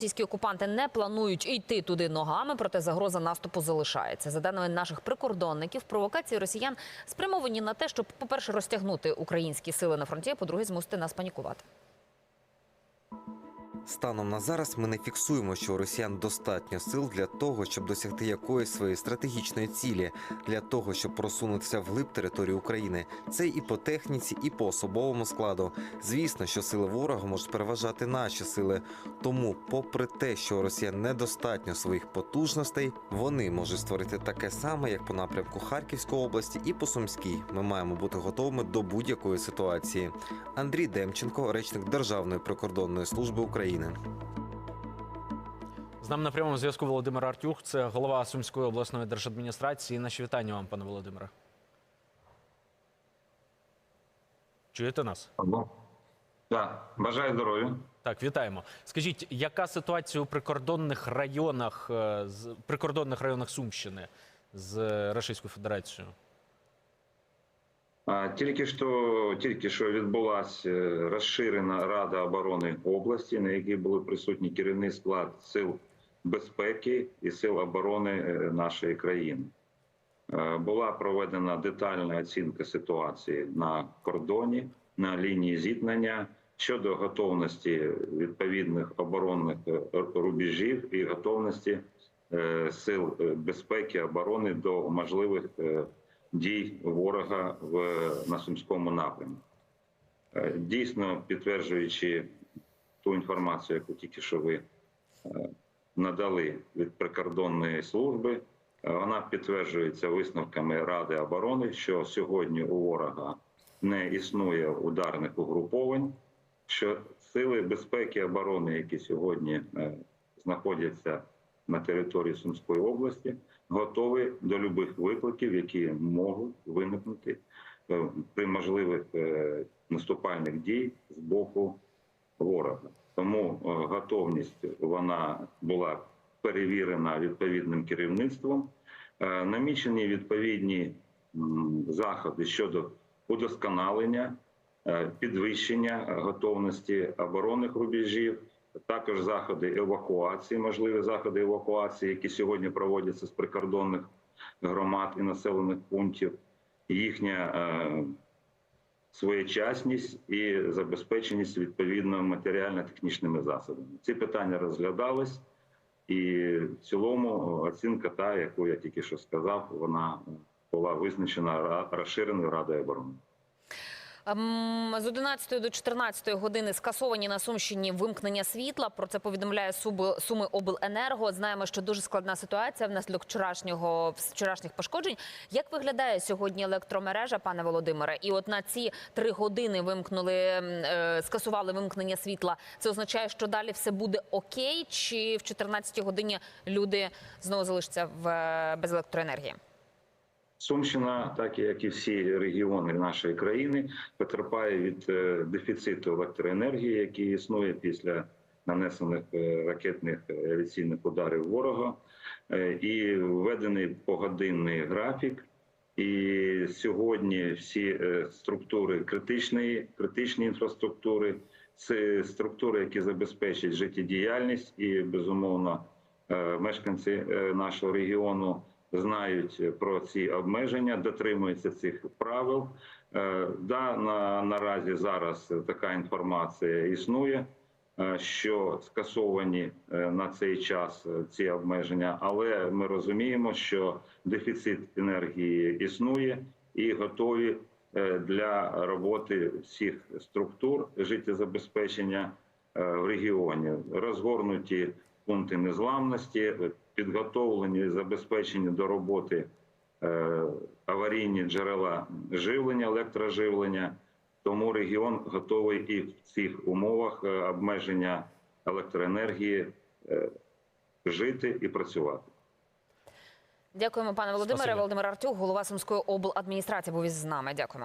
Російські окупанти не планують йти туди ногами, проте загроза наступу залишається. За даними наших прикордонників, провокації росіян спрямовані на те, щоб, по-перше, розтягнути українські сили на фронті, а по-друге, змусити нас панікувати. Станом на зараз ми не фіксуємо, що у росіян достатньо сил для того, щоб досягти якоїсь своєї стратегічної цілі, для того, щоб просунутися вглиб території України. Це і по техніці, і по особовому складу. Звісно, що сили ворога можуть переважати наші сили. Тому, попри те, що у росіян недостатньо своїх потужностей, вони можуть створити таке саме, як по напрямку Харківської області і по Сумській. Ми маємо бути готовими до будь-якої ситуації. Андрій Демченко, речник Державної прикордонної служби України. З нами на прямому зв'язку Володимир Артюх, це голова Сумської обласної держадміністрації. Наші вітання вам, пане Володимире. Чуєте нас? Алло. Так, бажаю здоров'я. Так, вітаємо. Скажіть, яка ситуація у прикордонних районах е, з прикордонних районах Сумщини з Російською Федерацією? Тільки що, тільки що відбулася е, розширена Рада оборони області, на якій були присутні керівний склад сил безпеки і сил оборони е, нашої країни. Е, Була проведена детальна оцінка ситуації на кордоні, на лінії зіткнення щодо готовності відповідних оборонних рубежів і готовності сил безпеки оборони до можливих дій ворога в на сумському напрямку. Е, Дійсно, підтверджуючи ту інформацію, яку тільки що ви е, надали від прикордонної служби, е, вона підтверджується висновками Ради оборони, що сьогодні у ворога не існує ударних угруповань, що сили безпеки оборони, які сьогодні знаходяться на території Сумської області, готові до будь-яких викликів, які можуть виникнути е, при можливих е, наступальних дій з боку ворога. Тому е, готовність вона була перевірена відповідним керівництвом. Намічені відповідні заходи щодо удосконалення, підвищення готовності оборонних рубежів, також заходи евакуації, можливі заходи евакуації, які сьогодні проводяться з прикордонних громад і населених пунктів, їхня е, своєчасність і забезпеченість відповідно матеріально-технічними засобами. Ці питання розглядались, і в цілому оцінка, та яку я тільки що сказав, вона була визначена розширеною радою оборони. Ем, З 11 до 14 години скасовані на Сумщині вимкнення світла. Про це повідомляє Суми Обленерго. Знаємо, що дуже складна ситуація внаслідок вчорашнього вчорашніх пошкоджень. Як виглядає сьогодні електромережа, пане Володимире? І от на ці три години вимкнули, е, скасували вимкнення світла. Це означає, що далі все буде окей? Чи в 14 годині люди знову залишаться в е, без електроенергії? Сумщина, так як і всі регіони нашої країни, потерпає від е, дефіциту електроенергії, який існує після нанесених е, ракетних е, авіаційних ударів ворога, і введений погодинний графік. І сьогодні всі структури критичної, критичні інфраструктури, це структури, які забезпечать життєдіяльність, і безумовно мешканці нашого регіону знають про ці обмеження, дотримуються цих правил. Е, Да, на, наразі зараз така інформація існує, е, що скасовані е, на цей час е, ці обмеження, але ми розуміємо, що дефіцит енергії існує і готові е, для роботи всіх структур життєзабезпечення е, в регіоні. Розгорнуті пункти незламності, підготовлені, забезпечені до роботи е, аварійні джерела живлення, електроживлення. Тому регіон готовий і в цих умовах е, обмеження електроенергії е, жити і працювати. Дякуємо, пане Володимире. Спасибо. Володимир Артюк, голова Сумської обладміністрації, був із нами. Дякуємо.